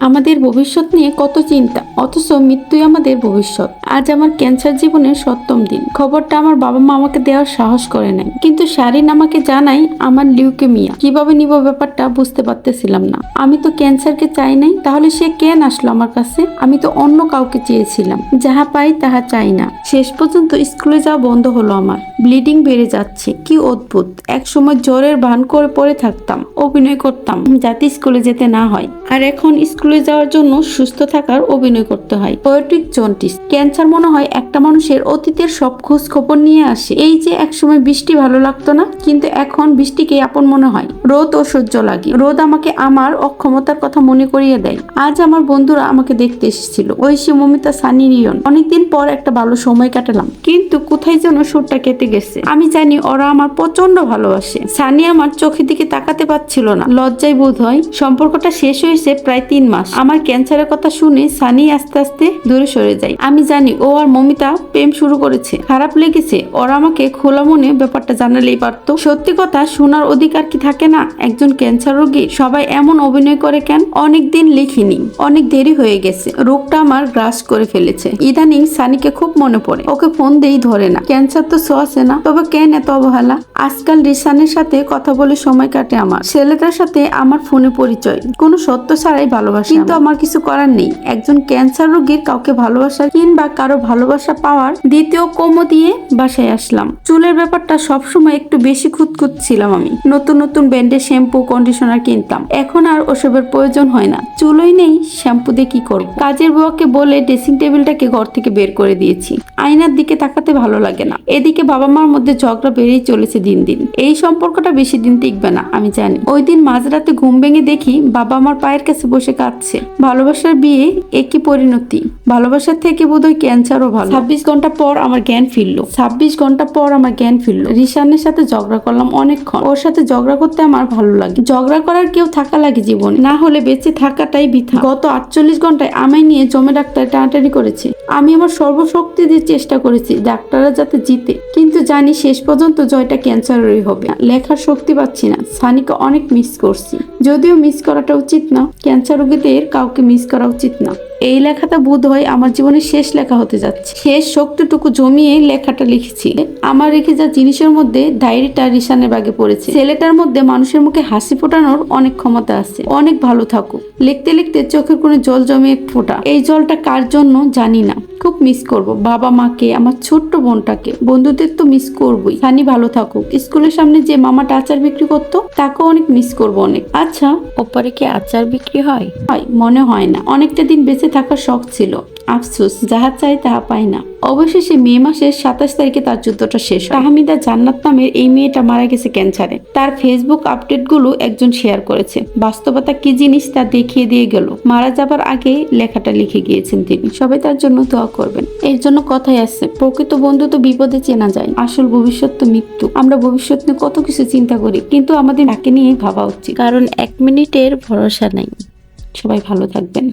আমাদের ভবিষ্যৎ নিয়ে কত চিন্তা, অথচ মৃত্যুই আমাদের ভবিষ্যৎ। আজ আমার ক্যান্সার জীবনের সপ্তম দিন। খবরটা আমার বাবা মা আমাকে দেওয়ার সাহস করে নাই। কিন্তু শারিন আমাকে জানাই আমার লিউকেমিয়া। কীভাবে নিব ব্যাপারটা বুঝতে পারতেছিলাম না। আমি তো ক্যান্সারকে চাই নাই, তাহলে সে কেন আসলো আমার কাছে? আমি তো অন্য কাউকে চেয়েছিলাম। যাহা পাই তাহা চাই না। শেষ পর্যন্ত স্কুলে যাওয়া বন্ধ হলো আমার। ব্লিডিং বেড়ে যাচ্ছে। কি অদ্ভুত। এক সময় জ্বরের ভান করে পড়ে থাকতাম, অভিনয় করতাম, যাতে স্কুলে যেতে না হয়। আর এখন স্কুলে যাওয়ার জন্য সুস্থ থাকার অভিনয় করতে হয়। পোয়েটিক জন্টিস ক্যান্সার মনে হয় একটা মানুষের অতীতের সব খোঁজ খবর নিয়ে আসে। এই যে একসময় বৃষ্টি ভালো লাগতো না, কিন্তু এখন বৃষ্টিকে আপন মনে হয়। রোদ ও সহ্য লাগে। রোদ আমাকে আমার অক্ষমতার কথা মনে করিয়ে দেয়। আজ আমার বন্ধুরা আমাকে দেখতে এসেছিল। ঐশী, মমিতা, সানি, রিয়ন। অনেকদিন পর একটা ভালো সময় কাটালাম। কিন্তু কোথায় যেন সুরটা কেটে গেছে। আমি জানি ওরা আমার প্রচণ্ড ভালোবাসে। সানি আমার চোখের দিকে তাকাতে পারছিল না। লজ্জায় বোধ হয় সম্পর্কটা শেষ হয়েছে প্রায় তিন মাস। আমার ক্যান্সারের কথা শুনে সানি আস্তে আস্তে দূরে সরে যায়। আমি জানি ও আর মমিতা প্রেম শুরু করেছে। খারাপ লেগেছে। ওরা আমাকে খোলা মনে ব্যাপারটা জানালেই পারতো। সত্যি কথা শোনার অধিকার কি থাকে না? একজন ক্যান্সার রোগী সবাই এমন অভিনয় করে কেন? অনেকদিন লিখিনি। অনেক দেরি হয়ে গেছে। রোগটা আমার গ্রাস করে ফেলেছে। ইদানিং সানিকে খুব মনে পড়ে। ওকে ফোন দেই ধরে না। ক্যান্সার তো সোয়াছে না। তবে কেন এত অবহেলা? আজকাল রিসানের সাথে কথা বলে সময় কাটে আমার। ছেলেটার সাথে আমার ফোনে পরিচয়। কোনো সত্য ছাড়াই ভালোবাসা। কিন্তু আমার কিছু করার নেই। একজন ক্যান্সার রোগীর কাউকে ভালোবাসা কিংবা কারও ভালোবাসা পাওয়ার দ্বিতীয় কোমো দিয়ে বাসায় আসলাম। চুলের ব্যাপারটা সবসময় একটু বেশি খুঁতখুত ছিলাম আমি। নতুন নতুন ব্র্যান্ডের শ্যাম্পু, কন্ডিশনার কিনতাম। এখন আর ওসবের প্রয়োজন হয় না। চুলোই নেই, শ্যাম্পু দিয়ে কি করব? কাজের বুয়াকে বলে ড্রেসিং টেবিলটাকে ঘর থেকে বের করে দিয়েছি। আয়নার দিকে তাকাতে ভালো লাগে না। এদিকে বাবা মার মধ্যে ঝগড়া বেড়েই চলেছে দিন দিন। এই সম্পর্কটা বেশি দিন টিকবে না, আমি জানি। ওই দিন মাঝরাতে ঘুম ভেঙে দেখি বাবা আমার পায়ের কাছে বসে কাঁদছে। ভালোবাসার বিয়ে একই পরিণতি। ভালোবাসার থেকে বোধহয় ক্যান্সারও ভালো। ছাব্বিশ ঘণ্টা পর আমার জ্ঞান ফিরলো। ছাব্বিশ ঘণ্টা পর আমার জ্ঞান ফিরলো। রিশানের সাথে ঝগড়া করলাম অনেকক্ষণ। ওর সাথে ঝগড়া করতে আমার ভালো লাগে। ঝগড়া করার কেউ থাকা লাগে জীবন। না হলে বেঁচে থাকাটাই বৃথা। গত আটচল্লিশ ঘন্টায় আমায় নিয়ে জমে ডাক্তার টানাটানি করেছে। আমি আমার সর্বশক্তি দিয়ে চেষ্টা করেছি ডাক্তাররা যাতে জিতে। কিন্তু জানি শেষ পর্যন্ত জয়টা ক্যান্সারেরই হবে। লেখার শক্তি পাচ্ছি না। সানিকে অনেক মিস করছি। যদিও মিস করাটা উচিত না ক্যান্সার রোগীদের কাউকে মিস করা উচিত না। এই লেখাটা বোধ হয় আমার জীবনের শেষ লেখা হতে যাচ্ছে। শেষ শক্তিটুকু জমিয়ে লেখাটা লিখেছি। আমার রেখে যা জিনিসের মধ্যে ডায়েরিটা রিসানের বাগে পড়েছে। ছেলেটার মধ্যে মানুষের মুখে হাসি ফোটানোর অনেক ক্ষমতা আছে। অনেক ভালো থাকুক। লিখতে লিখতে চোখের কোনো জল জমে এক ফোঁটা। এই জলটা কার জন্য জানি না। খুব মিস করব। বাবা মাকে আমার ছোট্ট বোনটাকে। বন্ধুদের তো মিস করবই। সানি ভালো থাকুক। স্কুলের সামনে যে মামাটা আচার বিক্রি করতো তাকেও অনেক মিস করব অনেক। আচ্ছা ওপারে কি আচার বিক্রি হয়? হয় মনে হয় না। অনেকটা দিন বেঁচে থাকার শখ ছিল। আফসোস, যাহা চাই তাহা পায় না। অবশেষে মে মাসের সাতাশ তারিখে তার যুদ্ধটা শেষ তাহমিদা জান্নাত নামের এই মেয়েটা মারা গেছে ক্যান্সারে। তার ফেসবুক আপডেটগুলো একজন শেয়ার করেছে। বাস্তবতা কি জিনিস তা দেখিয়ে দিয়ে গেল। মারা যাবার আগে লেখাটা লিখে গিয়েছেন তিনি। সবাই তার জন্য দোয়া করবেন। এর জন্য কথাই আছে, প্রকৃত বন্ধু তো বিপদে চেনা যায়। আসল ভবিষ্যৎ তো মৃত্যু। আমরা ভবিষ্যৎ নিয়ে কত কিছু চিন্তা করি, কিন্তু আমাদের তাকে নিয়ে ভাবা উচিত। কারণ এক মিনিটের ভরসা নাই। সবাই ভালো থাকবেন।